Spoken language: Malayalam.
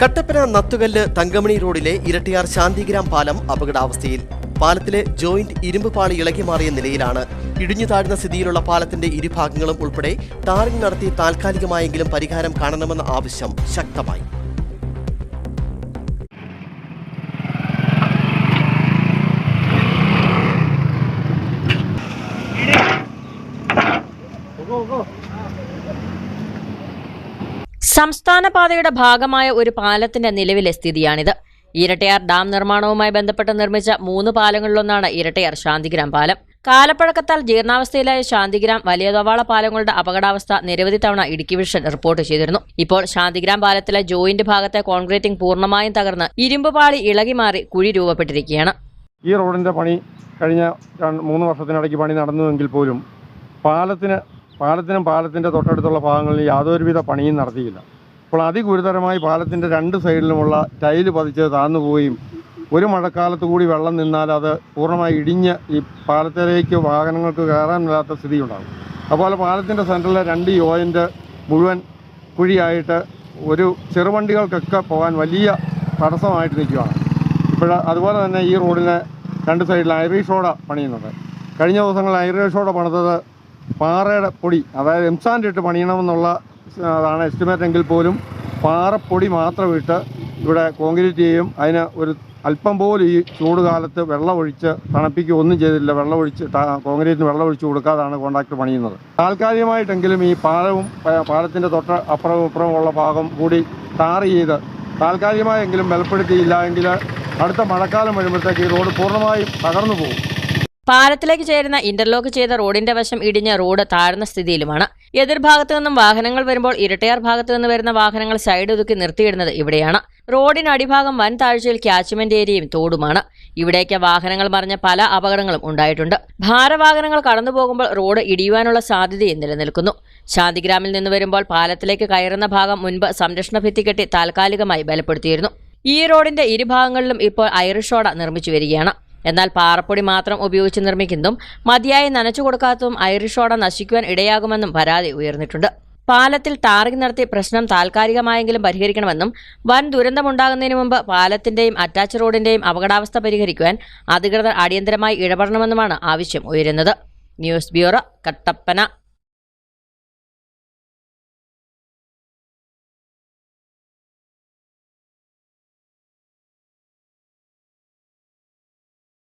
കട്ടപ്പന നത്തുകല്ല് തങ്കമണി റോഡിലെ ഇരട്ടിയാർ ശാന്തിഗ്രാം പാലം അപകടാവസ്ഥയിൽ. പാലത്തിലെ ജോയിന്റ് ഇരുമ്പ് പാളി ഇളകി മാറിയ നിലയിലാണ് ഇടിഞ്ഞു താഴ്ന്ന സ്ഥിതിയിലുള്ള പാലത്തിന്റെ ഇരുഭാഗങ്ങളും ഉൾപ്പെടെ ടാറിംഗ് നടത്തി താൽക്കാലികമായെങ്കിലും പരിഹാരം കാണണമെന്ന ആവശ്യം ശക്തമായി. സംസ്ഥാന പാതയുടെ ഭാഗമായ ഒരു പാലത്തിന്റെ നിലവിലെ സ്ഥിതിയാണിത്. ഇരട്ടയാർ ഡാം നിർമ്മാണവുമായി ബന്ധപ്പെട്ട് നിർമ്മിച്ച മൂന്ന് പാലങ്ങളിലൊന്നാണ് ഇരട്ടയാർ ശാന്തിഗ്രാം പാലം. കാലപ്പഴക്കത്താൽ ജീർണാവസ്ഥയിലായ ശാന്തിഗ്രാം വലിയ തവാള പാലങ്ങളുടെ അപകടാവസ്ഥ നിരവധി തവണ ഇടുക്കി വിഷൻ റിപ്പോർട്ട് ചെയ്തിരുന്നു. ഇപ്പോൾ ശാന്തിഗ്രാം പാലത്തിലെ ജോയിന്റ് ഭാഗത്തെ കോൺക്രീറ്റിംഗ് പൂർണമായും തകർന്ന് ഇരുമ്പ് പാളി ഇളകി മാറി കുഴി രൂപപ്പെട്ടിരിക്കുകയാണ്. ഈ റോഡിന്റെ പണി കഴിഞ്ഞ മൂന്ന് വർഷത്തിനിടയ്ക്ക് പണി നടന്നുവെങ്കിൽ പോലും പാലത്തിന് പാലത്തിനും പാലത്തിന്റെ തൊട്ടടുത്തുള്ള ഭാഗങ്ങളിൽ യാതൊരുവിധ പണിയും നടത്തിയില്ല. അപ്പോൾ അതിഗുരുതരമായി പാലത്തിന്റെ രണ്ട് സൈഡിലുമുള്ള ടൈൽ പതിച്ച് താഴ്ന്നു പോവുകയും ഒരു മഴക്കാലത്ത് കൂടി വെള്ളം നിന്നാൽ അത് പൂർണമായി ഇടിഞ്ഞ് ഈ പാലത്തിലേക്ക് വാഹനങ്ങൾക്ക് കയറാൻ സ്ഥിതി ഉണ്ടാകും അതുപോലെ പാലത്തിന്റെ സെന്ററിലെ രണ്ട് യോയിന്റ് മുഴുവൻ കുഴിയായിട്ട് ഒരു ചെറുവണ്ടികൾക്കൊക്കെ പോകാൻ വലിയ തടസ്സമായിട്ട് നിൽക്കുകയാണ്. ഇപ്പോൾ അതുപോലെ തന്നെ ഈ റോഡിന് രണ്ട് സൈഡിൽ ഐറിഷ് റോഡ് പണിയുന്നുണ്ട് കഴിഞ്ഞ ദിവസങ്ങളിൽ ഐറിഷ് റോഡ് പണിതത് പാറയുടെ പൊടി അതായത് എംസാൻഡ് ഇട്ട് പണിയണമെന്നുള്ള അതാണ് എസ്റ്റിമേറ്റ് എങ്കിൽ പോലും പാറപ്പൊടി മാത്രം ഇട്ട് ഇവിടെ കോൺക്രീറ്റ് ചെയ്യും. അതിന് ഒരു അല്പം പോലും ഈ ചൂട് കാലത്ത് വെള്ളമൊഴിച്ച് തണുപ്പിക്കുക ഒന്നും ചെയ്തില്ല. വെള്ളമൊഴിച്ച് കോൺക്രീറ്റിന് വെള്ളമൊഴിച്ച് കൊടുക്കാതാണ് കോൺട്രാക്ടർ പണിയുന്നത്. താൽക്കാലികമായിട്ടെങ്കിലും ഈ പാലവും പാലത്തിന്റെ തൊട്ട് അപ്പുറവും ഇപ്പുറവും ഉള്ള ഭാഗം കൂടി ടാർ ചെയ്ത് താൽക്കാലികമായെങ്കിലും ബലപ്പെടുത്തിയില്ല എങ്കിൽ അടുത്ത മഴക്കാലം വരുമ്പോഴത്തേക്ക് ഈ റോഡ് പൂർണമായും തകർന്നു പോകും. പാലത്തിലേക്ക് ചേരുന്ന ഇന്റർലോക്ക് ചെയ്ത റോഡിന്റെ വശം ഇടിഞ്ഞ റോഡ് താഴ്ന്ന സ്ഥിതിയിലുമാണ്. എതിർഭാഗത്തു നിന്നും വാഹനങ്ങൾ വരുമ്പോൾ ഇരട്ടയാർ ഭാഗത്തു നിന്ന് വരുന്ന വാഹനങ്ങൾ സൈഡ് ഒതുക്കി നിർത്തിയിടുന്നത് ഇവിടെയാണ്. റോഡിന് അടിഭാഗം വൻ താഴ്ചയിൽ ക്യാച്ച്മെന്റ് ഏരിയയും തോടുമാണ്. ഇവിടേക്ക് വാഹനങ്ങൾ മറിഞ്ഞ പല അപകടങ്ങളും ഉണ്ടായിട്ടുണ്ട്. ഭാരവാഹനങ്ങൾ കടന്നു പോകുമ്പോൾ റോഡ് ഇടിയുവാനുള്ള സാധ്യതയും നിലനിൽക്കുന്നു. ശാന്തിഗ്രാമിൽ നിന്ന് വരുമ്പോൾ പാലത്തിലേക്ക് കയറുന്ന ഭാഗം മുൻപ് സംരക്ഷണ ഭിത്തി കെട്ടി താൽക്കാലികമായി ബലപ്പെടുത്തിയിരുന്നു. ഈ റോഡിന്റെ ഇരുഭാഗങ്ങളിലും ഇപ്പോൾ ഐറിഷ് ഓട നിർമ്മിച്ചു വരികയാണ്. എന്നാൽ പാറപ്പൊടി മാത്രം ഉപയോഗിച്ച് നിർമ്മിക്കുന്നതും മതിയായി നനച്ചു കൊടുക്കാത്തതും ഐറിഷോട നശിക്കുവാൻ ഇടയാകുമെന്നും പരാതി ഉയർന്നിട്ടുണ്ട്. പാലത്തിൽ ടാറിംഗ് നടത്തി പ്രശ്നം താൽക്കാലികമായെങ്കിലും പരിഹരിക്കണമെന്നും വൻ ദുരന്തമുണ്ടാകുന്നതിന് മുമ്പ് പാലത്തിന്റെയും അറ്റാച്ച് റോഡിന്റെയും അപകടാവസ്ഥ പരിഹരിക്കുവാൻ അധികൃതർ അടിയന്തരമായി ഇടപെടണമെന്നുമാണ് ആവശ്യം ഉയരുന്നത്. News bureau Kattappana.